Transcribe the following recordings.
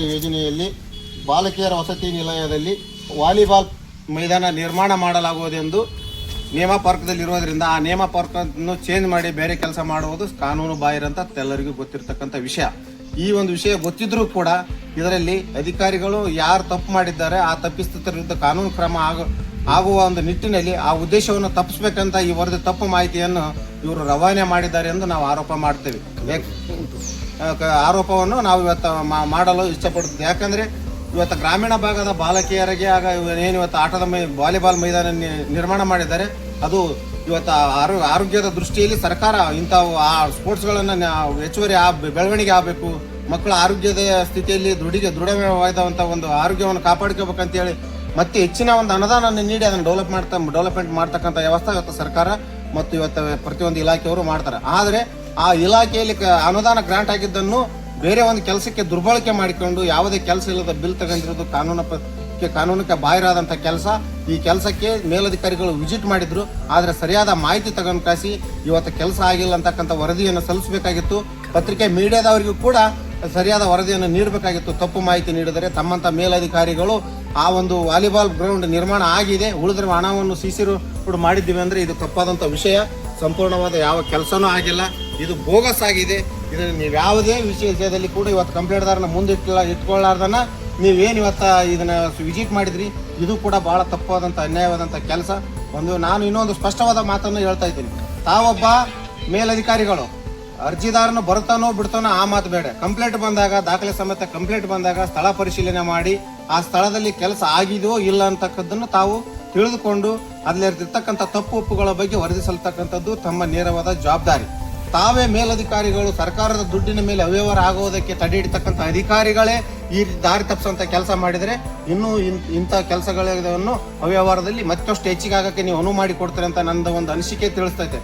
ಮುಖ್ಯಮಂತ್ರಿ ಯೋಜನೆಯಲ್ಲಿ ಬಾಲಕಿಯರ ವಸತಿ ನಿಲಯದಲ್ಲಿ ವಾಲಿಬಾಲ್ ಮೈದಾನ ನಿರ್ಮಾಣ ಮಾಡಲಾಗುವುದೆಂದು ನೇಮ ಇರೋದ್ರಿಂದ ಆ ನೇಮ ಅನ್ನು ಚೇಂಜ್ ಮಾಡಿ ಬೇರೆ ಕೆಲಸ ಮಾಡುವುದು ಕಾನೂನು ಬಾಹಿರಂತ ಎಲ್ಲರಿಗೂ ಗೊತ್ತಿರತಕ್ಕಂಥ ವಿಷಯ. ಈ ಒಂದು ವಿಷಯ ಗೊತ್ತಿದ್ರೂ ಕೂಡ ಇದರಲ್ಲಿ ಅಧಿಕಾರಿಗಳು ಯಾರು ತಪ್ಪು ಮಾಡಿದ್ದಾರೆ, ಆ ತಪ್ಪಿಸ್ಥರ ವಿರುದ್ಧ ಕಾನೂನು ಕ್ರಮ ಆಗ ಆಗುವ ಒಂದು ನಿಟ್ಟಿನಲ್ಲಿ ಆ ಉದ್ದೇಶವನ್ನು ತಪ್ಪಿಸ್ಬೇಕಂತ ಈ ವರದಿ ತಪ್ಪು ಮಾಹಿತಿಯನ್ನು ಇವರು ರವಾನೆ ಮಾಡಿದ್ದಾರೆ ಎಂದು ನಾವು ಆರೋಪ ಮಾಡ್ತೇವೆ. ಆರೋಪವನ್ನು ನಾವು ಇವತ್ತು ಮಾಡಲು ಇಷ್ಟಪಡ್ತೀವಿ ಯಾಕಂದ್ರೆ ಇವತ್ತು ಗ್ರಾಮೀಣ ಭಾಗದ ಬಾಲಕಿಯರಿಗೆ ಆಗ ಏನು ಇವತ್ತು ಆಟದ ಮೈ ವಾಲಿಬಾಲ್ ಮೈದಾನ ನಿರ್ಮಾಣ ಮಾಡಿದ್ದಾರೆ. ಅದು ಇವತ್ತು ಆರೋ ಆರೋಗ್ಯದ ದೃಷ್ಟಿಯಲ್ಲಿ ಸರ್ಕಾರ ಇಂಥ ಆ ಸ್ಪೋರ್ಟ್ಸ್ಗಳನ್ನು ಹೆಚ್ಚುವರಿ ಆ ಬೆಳವಣಿಗೆ ಆಗಬೇಕು. ಮಕ್ಕಳ ಆರೋಗ್ಯದ ಸ್ಥಿತಿಯಲ್ಲಿ ದೃಢಿಗೆ ದೃಢವಾದಂಥ ಒಂದು ಆರೋಗ್ಯವನ್ನು ಕಾಪಾಡ್ಕೋಬೇಕಂತೇಳಿ ಮತ್ತೆ ಹೆಚ್ಚಿನ ಒಂದು ಅನುದಾನ ನೀಡಿ ಅದನ್ನು ಡೆವಲಪ್ ಮಾಡ್ತಾ ಡೆವಲಪ್ಮೆಂಟ್ ಮಾಡ್ತಕ್ಕಂಥ ವ್ಯವಸ್ಥೆ ಇವತ್ತು ಸರ್ಕಾರ ಮತ್ತು ಇವತ್ತು ಪ್ರತಿಯೊಂದು ಇಲಾಖೆಯವರು ಮಾಡ್ತಾರೆ. ಆದರೆ ಆ ಇಲಾಖೆಯಲ್ಲಿ ಅನುದಾನ ಗ್ರಾಂಟ್ ಆಗಿದ್ದನ್ನು ಬೇರೆ ಒಂದು ಕೆಲಸಕ್ಕೆ ದುರ್ಬಳಕೆ ಮಾಡಿಕೊಂಡು ಯಾವುದೇ ಕೆಲಸ ಇಲ್ಲದ ಬಿಲ್ ತಗೊಂಡಿರೋದು ಕಾನೂನು ಕಾನೂನಕ್ಕೆ ಬಾಹಿರಾದಂಥ ಕೆಲಸ, ಈ ಕೆಲಸಕ್ಕೆ ಮೇಲಧಿಕಾರಿಗಳು ವಿಸಿಟ್ ಮಾಡಿದ್ರು, ಆದರೆ ಸರಿಯಾದ ಮಾಹಿತಿ ತಗೊಂಡು ಕಾಸಿ ಇವತ್ತು ಕೆಲಸ ಆಗಿಲ್ಲ ಅಂತಕ್ಕಂಥ ವರದಿಯನ್ನು ಸಲ್ಲಿಸಬೇಕಾಗಿತ್ತು. ಪತ್ರಿಕೆ ಮೀಡಿಯಾದವರಿಗೂ ಕೂಡ ಸರಿಯಾದ ವರದಿಯನ್ನು ನೀಡಬೇಕಾಗಿತ್ತು. ತಪ್ಪು ಮಾಹಿತಿ ನೀಡಿದರೆ ತಮ್ಮಂತ ಮೇಲಧಿಕಾರಿಗಳು ಆ ಒಂದು ವಾಲಿಬಾಲ್ ಗ್ರೌಂಡ್ ನಿರ್ಮಾಣ ಆಗಿದೆ. ಉಳಿದ್ರೆ ಹಣವನ್ನು ಸಿಸಿರು ಕೂಡ ಮಾಡಿದ್ದೀವಿ ಅಂದರೆ ಇದು ತಪ್ಪಾದಂಥ ವಿಷಯ. ಸಂಪೂರ್ಣವಾದ ಯಾವ ಕೆಲಸನೂ ಆಗಿಲ್ಲ. ಇದು ಬೋಗಸ್ ಆಗಿದೆ. ಇದನ್ನು ನೀವು ಯಾವುದೇ ವಿಷಯದಲ್ಲಿ ಕೂಡ ಇವತ್ತು ಕಂಪ್ಲೇಂಟ್ದಾರನ ಮುಂದಿಟ್ಟಿಲ್ಲ ಇಟ್ಕೊಳ್ಳಾರ್ದನ್ನ ನೀವೇನು ಇವತ್ತು ಇದನ್ನು ವಿಸಿಟ್ ಮಾಡಿದ್ರಿ? ಇದು ಕೂಡ ಭಾಳ ತಪ್ಪಾದಂಥ ಅನ್ಯಾಯವಾದಂಥ ಕೆಲಸ. ಒಂದು ನಾನು ಇನ್ನೊಂದು ಸ್ಪಷ್ಟವಾದ ಮಾತನ್ನು ಹೇಳ್ತಾ ಇದ್ದೀನಿ. ತಾವೊಬ್ಬ ಮೇಲಧಿಕಾರಿಗಳು ಅರ್ಜಿದಾರನು ಬರ್ತಾನೋ ಬಿಡ್ತಾನೋ ಆ ಮಾತು ಬೇಡ. ಕಂಪ್ಲೇಂಟ್ ಬಂದಾಗ, ದಾಖಲೆ ಸಮೇತ ಕಂಪ್ಲೇಂಟ್ ಬಂದಾಗ ಸ್ಥಳ ಪರಿಶೀಲನೆ ಮಾಡಿ, ಆ ಸ್ಥಳದಲ್ಲಿ ಕೆಲಸ ಆಗಿದೆಯೋ ಇಲ್ಲ ಅಂತಕ್ಕದ್ದನ್ನು ತಾವು ತಿಳಿದುಕೊಂಡು ಅಲ್ಲಿರ್ತಕ್ಕಂಥ ತಪ್ಪು ಒಪ್ಪುಗಳ ಬಗ್ಗೆ ವರದಿ ಸಲ್ತಕ್ಕಂಥದ್ದು ತಮ್ಮ ನೇರವಾದ ಜವಾಬ್ದಾರಿ. ತಾವೇ ಮೇಲಧಿಕಾರಿಗಳು, ಸರ್ಕಾರದ ದುಡ್ಡಿನ ಮೇಲೆ ಅವ್ಯವಹಾರ ಆಗುವುದಕ್ಕೆ ತಡೆ ಹಿಡಿತಕ್ಕಂಥ ಅಧಿಕಾರಿಗಳೇ ಈ ದಾರಿ ತಪ್ಪಿಸುವಂತ ಕೆಲಸ ಮಾಡಿದರೆ ಇನ್ನೂ ಇಂಥ ಕೆಲಸಗಳನ್ನು ಅವ್ಯವಹಾರದಲ್ಲಿ ಮತ್ತಷ್ಟು ಹೆಚ್ಚಿಗೆ ಆಗಕ್ಕೆ ನೀವು ಅನುವು ಮಾಡಿ ಕೊಡ್ತಾರೆ ಅಂತ ನನ್ನ ಒಂದು ಅನಿಸಿಕೆ ತಿಳಿಸ್ತೈತೆ.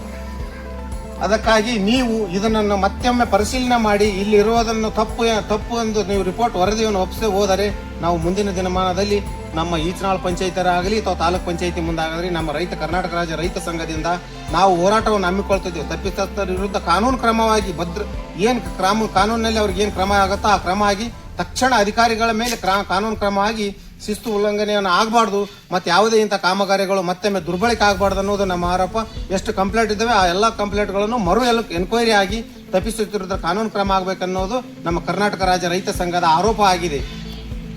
ಅದಕ್ಕಾಗಿ ನೀವು ಇದನ್ನು ಮತ್ತೊಮ್ಮೆ ಪರಿಶೀಲನೆ ಮಾಡಿ ಇಲ್ಲಿ ಇರುವುದನ್ನು ತಪ್ಪು ತಪ್ಪು ಎಂದು ನೀವು ರಿಪೋರ್ಟ್ ವರದಿಯನ್ನು ಒಪ್ಪಿಸಿ ಹೋದರೆ ನಾವು ಮುಂದಿನ ದಿನಮಾನದಲ್ಲಿ ನಮ್ಮ ಈಚನಾಳ್ ಪಂಚಾಯತರಾಗಲಿ ಅಥವಾ ತಾಲೂಕ್ ಪಂಚಾಯತಿ ಮುಂದಾಗಲಿ, ನಮ್ಮ ರೈತ ಕರ್ನಾಟಕ ರಾಜ್ಯ ರೈತ ಸಂಘದಿಂದ ನಾವು ಹೋರಾಟವನ್ನು ಹಮ್ಮಿಕೊಳ್ತಿದ್ದೇವೆ. ತಪ್ಪಿತಸ್ಥರ ವಿರುದ್ಧ ಕಾನೂನು ಕ್ರಮವಾಗಿ ಭದ್ರ ಏನು ಕ್ರಮ ಕಾನೂನಿನಲ್ಲಿ ಅವ್ರಿಗೆ ಏನು ಕ್ರಮ ಆಗುತ್ತೋ ಆ ಕ್ರಮ ಆಗಿ ತಕ್ಷಣ ಅಧಿಕಾರಿಗಳ ಮೇಲೆ ಕ್ರಾ ಕಾನೂನು ಕ್ರಮವಾಗಿ ಶಿಸ್ತು ಉಲ್ಲಂಘನೆಯನ್ನು ಆಗಬಾರ್ದು ಮತ್ತು ಯಾವುದೇ ಇಂಥ ಕಾಮಗಾರಿಗಳು ಮತ್ತೊಮ್ಮೆ ದುರ್ಬಳಕೆ ಆಗಬಾರ್ದು ಅನ್ನೋದು ನಮ್ಮ ಆರೋಪ. ಎಷ್ಟು ಕಂಪ್ಲೇಂಟ್ ಇದ್ದಾವೆ, ಆ ಎಲ್ಲ ಕಂಪ್ಲೇಂಟ್ಗಳನ್ನು ಮರು ಎಲ್ಲ ಎನ್ಕ್ವೈರಿ ಆಗಿ ತಪ್ಪಿಸುತ್ತಿರುವುದರ ಕಾನೂನು ಕ್ರಮ ಆಗಬೇಕನ್ನೋದು ನಮ್ಮ ಕರ್ನಾಟಕ ರಾಜ್ಯ ರೈತ ಸಂಘದ ಆರೋಪ ಆಗಿದೆ.